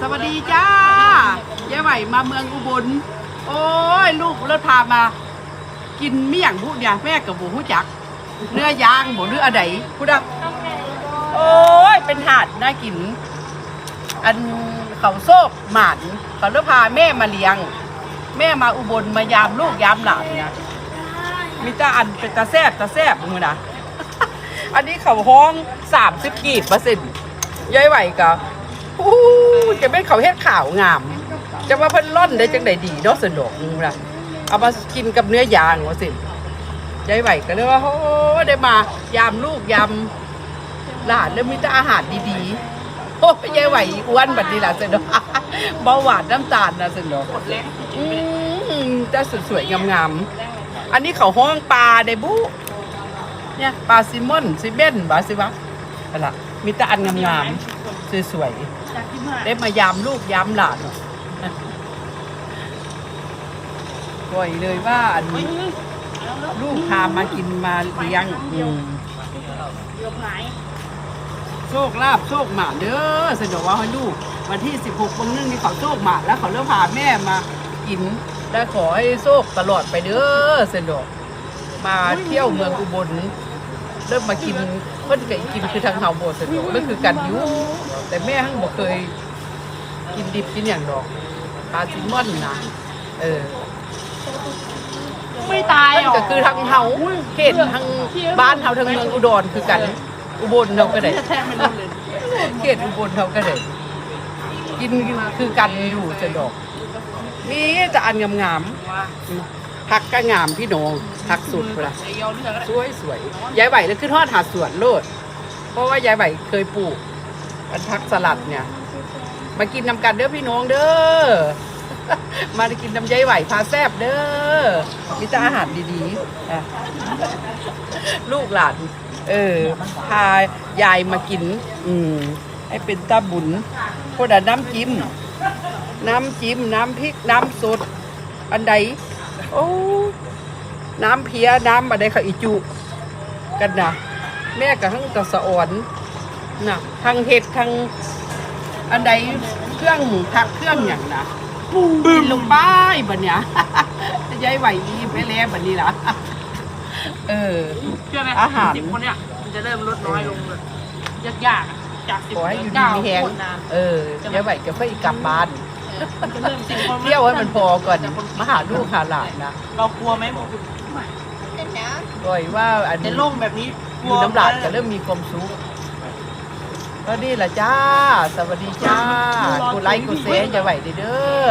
สวัสดีจ้ายายไหวมาเมืองอุบล โอ้ย ลูกรถพามา กินเมี่ยงพูดเนี่ยแม่กับบูหูจัก เนื้อย่างบ่เนื้ออะไรพูดอะโอ้ย เป็นถาดน่ากิน อันเขาโซกหมานเขาเลยพาแม่มาเลี้ยง แม่มาอุบลมายามลูกยามหลานเนี่ยมีต่อันเป็นตาแซบตาแซบมึงนะอันนี้เขาห้องสามสิบกีบเปอร์เซ็นต์ยายไหวกับ อู้จะเป็นเขาเฮ็ดข่าวงาม จะมาเพิ่นร่อนได้จังไดดีเนาะสนุกมึงนะเอามากินกับเนื้อย่างว่าสิยายไหวก็เลยว่าโอ้ได้มายามลูกยามหลานแล้วมีแต่อาหารดีๆโอ้ยายไหวอ้วนแบบนี้ล่ะสนุกเบาหวานน้ำตาลนะสนุกอืมแต่สวยๆงามๆอันนี้เขาห้องปลาเดบุเนี่ยปลาซิมอนซิเบนบาซิวะนั่นละมีแต่อันงามๆ สวยๆได้มายามลูกยามหลานก่อยเลยว่าอันลูกพามากินมาเลี้ยงอืมโชคลาภโชคหมาเด้อสนอกว่าให้ลูกวันที่ 16บางนึงนี่เขาโชคหมาแล้วเขาเริ่มพาแม่มากินและขอให้โชคตลอดไปเด้อสนอกมาเที่ยวเมืองอุบล เริ่มมากินเพิ่นก็กินคือทางเฮาบ่สะดวกนั่นคือกันยู่แต่แม่ทั้งบ่เคยกินดิบกินอย่างดอกปลาซิมอนนะเออไม่ตายมันหรอก็คือทางเฮาเขตทางบ้านเฮาทางเมืองอุดรคือกันอุบลเฮาก็ได้แทบไม่รู้เขตอุบลเฮาก็ได้กินคือกันอยู่สะดอกมีแต่อันงามๆ ผักก็งามพี่น้องผักสุดพุ่นล่ะไอ้ยอเลือกสวยสวยยายไหวเลยขึ้นทอดหาสวนโลด เพราะว่ายายไหวเคยปลูกอันพักสลัดเนี่ย มากินนำกันเด้อพี่น้องเด้อมากินน้ำยายไหวพาแซบเด้อมีแต่อาหารดีๆอะลูกหลานเออพายายมากิน อืมให้เป็นตาบุญพวกนั้นน้ำจิ้ม น้ำจิ้ม น้ำพริก น้ำสดอันใด โอ้น้ำเพียน้ำอะไรเขาอีจุกันนะแม่กับทั้งตะสะอ่อนนะทั้งเห็ดทั้งอันใดเครื่องทักเครื่องอย่างนะกินลงไปบัดเนี้ยยายไหวอีไปแล้วบัดนี้ล่ะเออเชื่อไหมอาหารสิบคนเนี่ยมันจะเริ่มลดน้อยลงเลยยากๆอะจากสิบขอให้เหอลืยู่อดีเก้ามีแหงคนนะเออยายไหวจะค่อยกลับบ้าน มันจะเริ่มสิบคนเที่ยวให้มันพอก่อนมาหาลูกหาหลานนะเรากลัวไหมบอกก่อยว่าอันในนี้โลกแบบนี้อยู่น้ำหลานจะเริ่มมีความสุขก็นี่แหละจ้า สวัสดีจ้ากูไลค์กูเซนจะไหวเด้อ